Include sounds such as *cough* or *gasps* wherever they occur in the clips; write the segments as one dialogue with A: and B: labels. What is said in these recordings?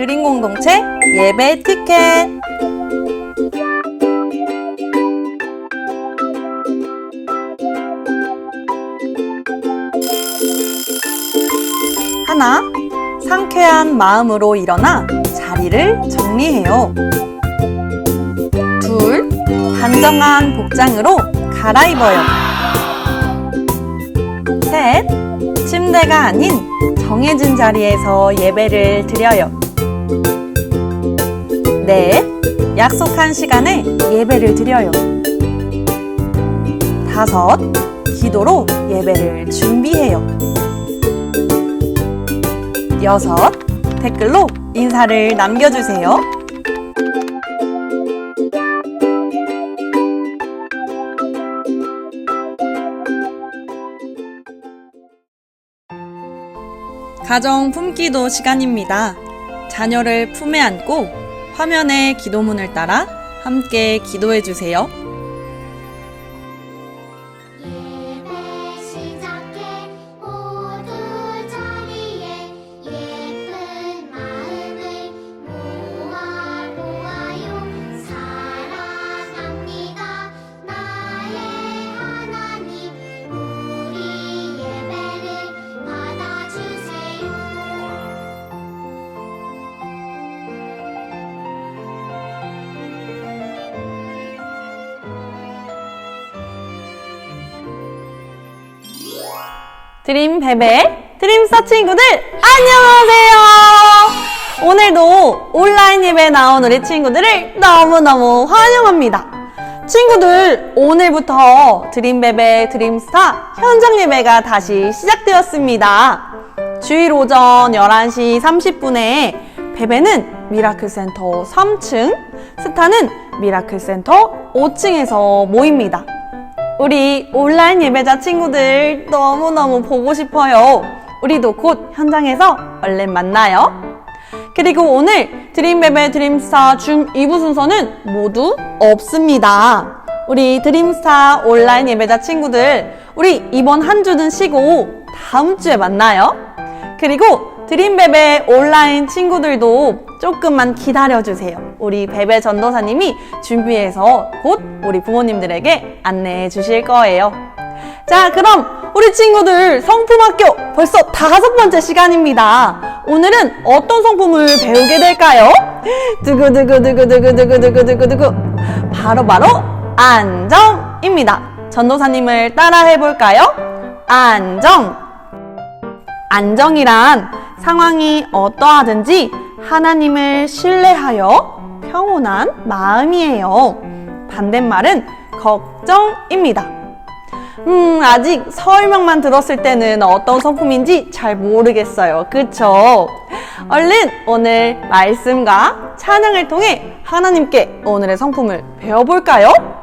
A: 드림 공동체 예배 티켓 하나, 상쾌한 마음으로 일어나 자리를 정리해요. 둘, 단정한 복장으로 갈아입어요. 셋, 침대가 아닌 정해진 자리에서 예배를 드려요. 넷, 약속한 시간에 예배를 드려요. 다섯, 기도로 예배를 준비해요. 여섯, 댓글로 인사를 남겨주세요. 가정 품기도 시간입니다. 자녀를 품에 안고 화면의 기도문을 따라 함께 기도해 주세요. 드림 베베 드림스타 친구들 안녕하세요. 오늘도 온라인 예배에 나온 우리 친구들을 너무너무 환영합니다. 친구들 오늘부터 드림 베베 드림스타 현장 예배가 다시 시작되었습니다. 주일 오전 11시 30분에 베베는 미라클 센터 3층, 스타는 미라클 센터 5층에서 모입니다. 우리 온라인 예배자 친구들 너무너무 보고 싶어요. 우리도 곧 현장에서 얼른 만나요. 그리고 오늘 드림베베 드림스타 줌 2부 순서는 모두 없습니다. 우리 드림스타 온라인 예배자 친구들, 우리 이번 한 주는 쉬고 다음 주에 만나요. 그리고 드림베베 온라인 친구들도 조금만 기다려주세요. 우리 베베 전도사님이 준비해서 곧 우리 부모님들에게 안내해 주실 거예요. 자, 그럼 우리 친구들 성품학교 벌써 다섯 번째 시간입니다. 오늘은 어떤 성품을 배우게 될까요? 두구두구두구두구두구두구두구 바로바로 안정입니다. 전도사님을 따라 해 볼까요? 안정. 안정이란 상황이 어떠하든지 하나님을 신뢰하여 평온한 마음이에요. 반대말은 걱정입니다. 음, 아직 설명만 들었을 때는 어떤 성품인지 잘 모르겠어요. 그쵸? 얼른 오늘 말씀과 찬양을 통해 하나님께 오늘의 성품을
B: 배워볼까요?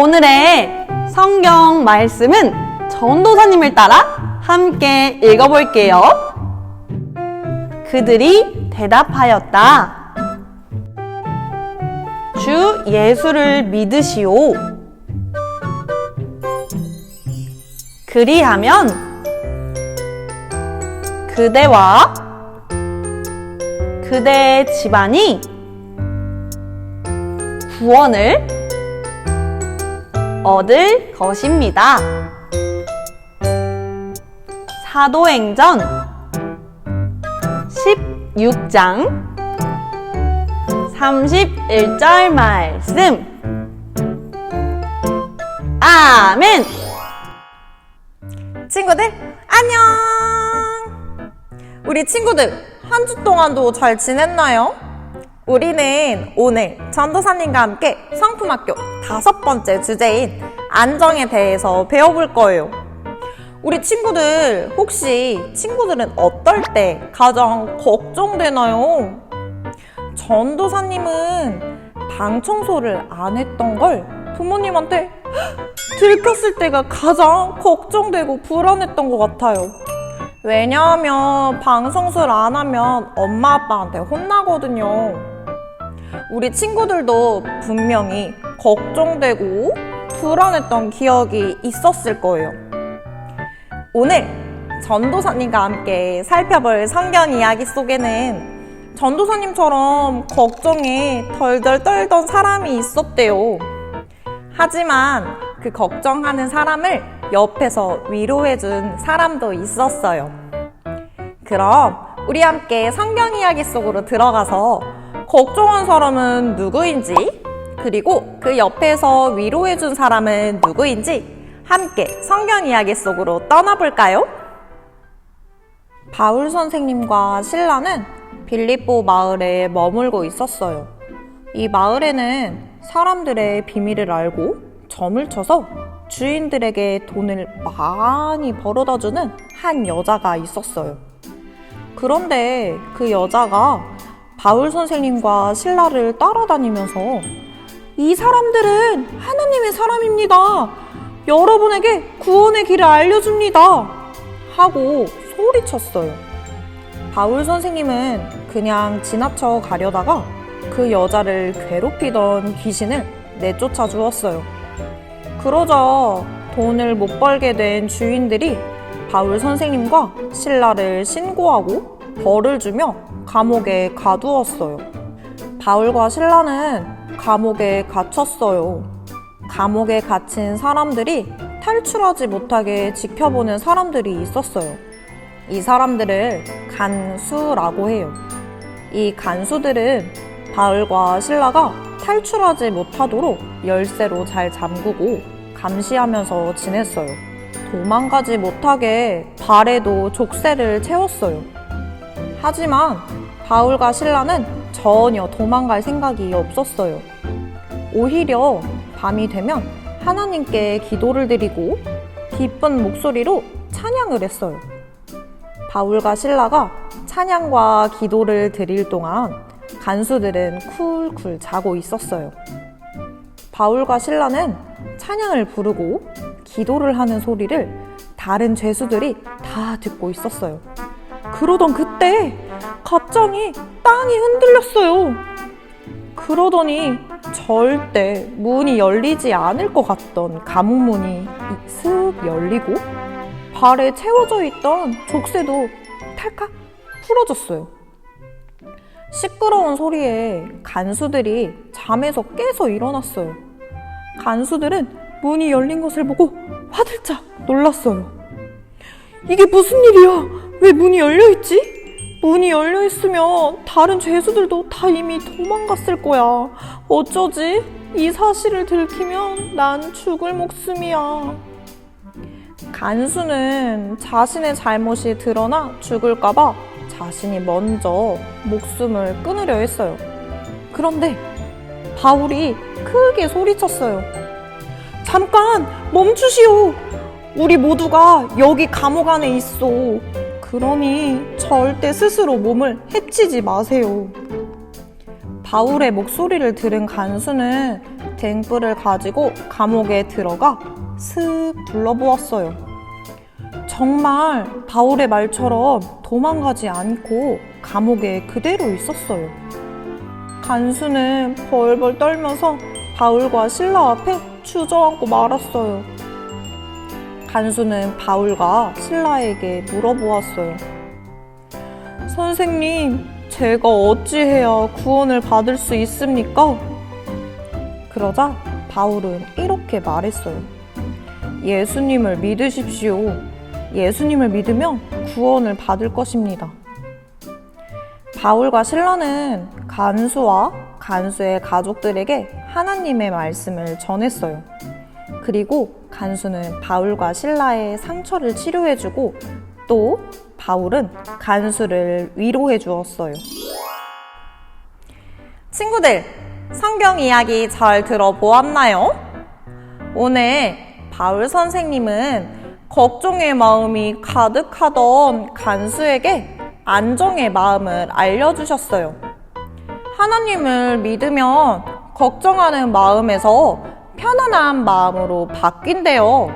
A: 오늘의 성경 말씀은 전도사님을 따라 함께 읽어볼게요. 그들이 대답하였다. 주 예수를 믿으시오. 그리하면 그대와 그대 집안이 구원을 얻을 것입니다. 사도행전 16장 31절 말씀. 아멘!
C: 친구들, 안녕! 우리 친구들, 한 주 동안도 잘 지냈나요? 우리는 오늘 전도사님과 함께 성품학교 다섯 번째 주제인 안정에 대해서 배워볼 거예요. 우리 친구들, 혹시 친구들은 어떨 때 가장 걱정되나요? 전도사님은 방 청소를 안 했던 걸 부모님한테 *gasps* 들켰을 때가 가장 걱정되고 불안했던 것 같아요. 왜냐하면 방송술 안 하면 엄마 아빠한테 혼나거든요. 우리 친구들도 분명히 걱정되고 불안했던 기억이 있었을 거예요. 오늘 전도사님과 함께 살펴볼 성경 이야기 속에는 전도사님처럼 걱정에 덜덜 떨던 사람이 있었대요. 하지만 그 걱정하는 사람을 옆에서 위로해준 사람도 있었어요. 그럼 우리 함께 성경 이야기 속으로 들어가서 걱정한 사람은 누구인지, 그리고 그 옆에서 위로해준 사람은 누구인지 함께 성경 이야기 속으로 떠나볼까요? 바울 선생님과 신라는 빌립보 마을에 머물고 있었어요. 이 마을에는 사람들의 비밀을 알고 점을 쳐서 주인들에게 돈을 많이 벌어다 주는 한 여자가 있었어요. 그런데 그 여자가 바울 선생님과 신라를 따라다니면서 이 사람들은 하나님의 사람입니다. 여러분에게 구원의 길을 알려줍니다. 하고 소리쳤어요. 바울 선생님은 그냥 지나쳐 가려다가 그 여자를 괴롭히던 귀신을 내쫓아 주었어요. 그러자 돈을 못 벌게 된 주인들이 바울 선생님과 신라를 신고하고 벌을 주며 감옥에 가두었어요. 바울과 신라는 감옥에 갇혔어요. 감옥에 갇힌 사람들이 탈출하지 못하게 지켜보는 사람들이 있었어요. 이 사람들을 간수라고 해요. 이 간수들은 바울과 신라가 탈출하지 못하도록 열쇠로 잘 잠그고 감시하면서 지냈어요. 도망가지 못하게 발에도 족쇄를 채웠어요. 하지만 바울과 신라는 전혀 도망갈 생각이 없었어요. 오히려 밤이 되면 하나님께 기도를 드리고 기쁜 목소리로 찬양을 했어요. 바울과 신라가 찬양과 기도를 드릴 동안 간수들은 쿨쿨 자고 있었어요. 바울과 신라는 찬양을 부르고 기도를 하는 소리를 다른 죄수들이 다 듣고 있었어요. 그러던 그 때 갑자기 땅이 흔들렸어요. 그러더니 절대 문이 열리지 않을 것 같던 감옥문이 슥 열리고 발에 채워져 있던 족쇄도 탈칵 풀어졌어요. 시끄러운 소리에 간수들이 잠에서 깨서 일어났어요. 간수들은 문이 열린 것을 보고 화들짝 놀랐어요. 이게 무슨 일이야? 왜 문이 열려 있지? 문이 열려 있으면 다른 죄수들도 다 이미 도망갔을 거야. 어쩌지? 이 사실을 들키면 난 죽을 목숨이야. 간수는 자신의 잘못이 드러나 죽을까봐 자신이 먼저 목숨을 끊으려 했어요. 그런데 바울이 크게 소리쳤어요. 잠깐 멈추시오. 우리 모두가 여기 감옥 안에 있어. 그러니 절대 스스로 몸을 해치지 마세요. 바울의 목소리를 들은 간수는 등불을 가지고 감옥에 들어가 슥 둘러보았어요. 정말 바울의 말처럼 도망가지 않고 감옥에 그대로 있었어요. 간수는 벌벌 떨면서 바울과 신라 앞에 주저앉고 말았어요. 간수는 바울과 신라에게 물어보았어요. 선생님, 제가 어찌해야 구원을 받을 수 있습니까? 그러자 바울은 이렇게 말했어요. 예수님을 믿으십시오. 예수님을 믿으면 구원을 받을 것입니다. 바울과 신라는 간수와 간수의 가족들에게 하나님의 말씀을 전했어요. 그리고 간수는 바울과 신라의 상처를 치료해주고 또 바울은 간수를 위로해 주었어요. 친구들, 성경 이야기 잘 들어보았나요? 오늘 바울 선생님은 걱정의 마음이 가득하던 간수에게 안정의 마음을 알려주셨어요. 하나님을 믿으면 걱정하는 마음에서 편안한 마음으로 바뀐대요.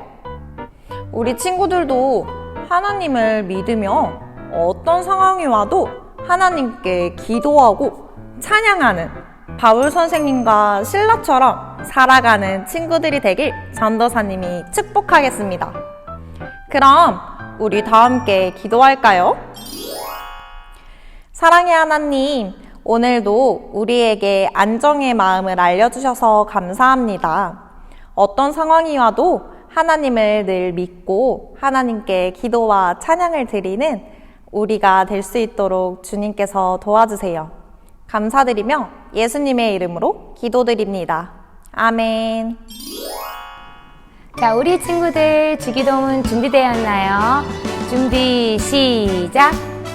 C: 우리 친구들도 하나님을 믿으며 어떤 상황이 와도 하나님께 기도하고 찬양하는 바울 선생님과 신라처럼 살아가는 친구들이 되길 전도사님이 축복하겠습니다. 그럼 우리 다 함께 기도할까요? 사랑의 하나님, 오늘도 우리에게 안정의 마음을 알려주셔서 감사합니다. 어떤 상황이 와도 하나님을 늘 믿고 하나님께 기도와 찬양을 드리는 우리가 될 수 있도록 주님께서 도와주세요. 감사드리며 예수님의 이름으로 기도드립니다. 아멘.
D: 자, 우리 친구들 주기도문 준비되었나요? 준비, 시작!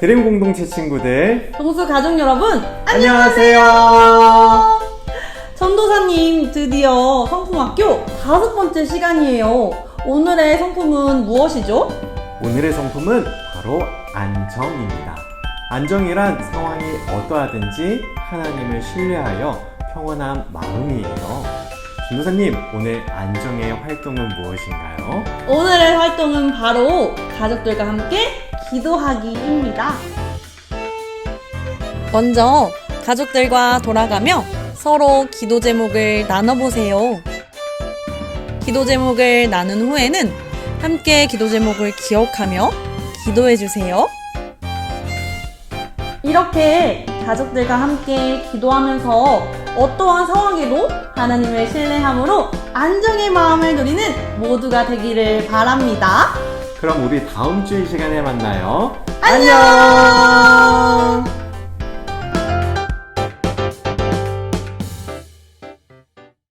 E: 드림 공동체 친구들
A: 동수 가족 여러분,
E: 안녕하세요.
A: 전도사님 드디어 성품학교 다섯 번째 시간이에요. 오늘의 성품은 무엇이죠?
E: 오늘의 성품은 바로 안정입니다. 안정이란 상황이 어떠하든지 하나님을 신뢰하여 평온한 마음이에요. 김도사님, 오늘 안정의 활동은 무엇인가요?
A: 오늘의 활동은 바로 가족들과 함께 기도하기입니다. 먼저 가족들과 돌아가며 서로 기도 제목을 나눠보세요. 기도 제목을 나눈 후에는 함께 기도 제목을 기억하며 기도해주세요. 이렇게 가족들과 함께 기도하면서 어떠한 상황에도 하나님을 신뢰함으로 안정의 마음을 누리는 모두가 되기를 바랍니다.
E: 그럼 우리 다음 주 이 시간에 만나요.
A: 안녕!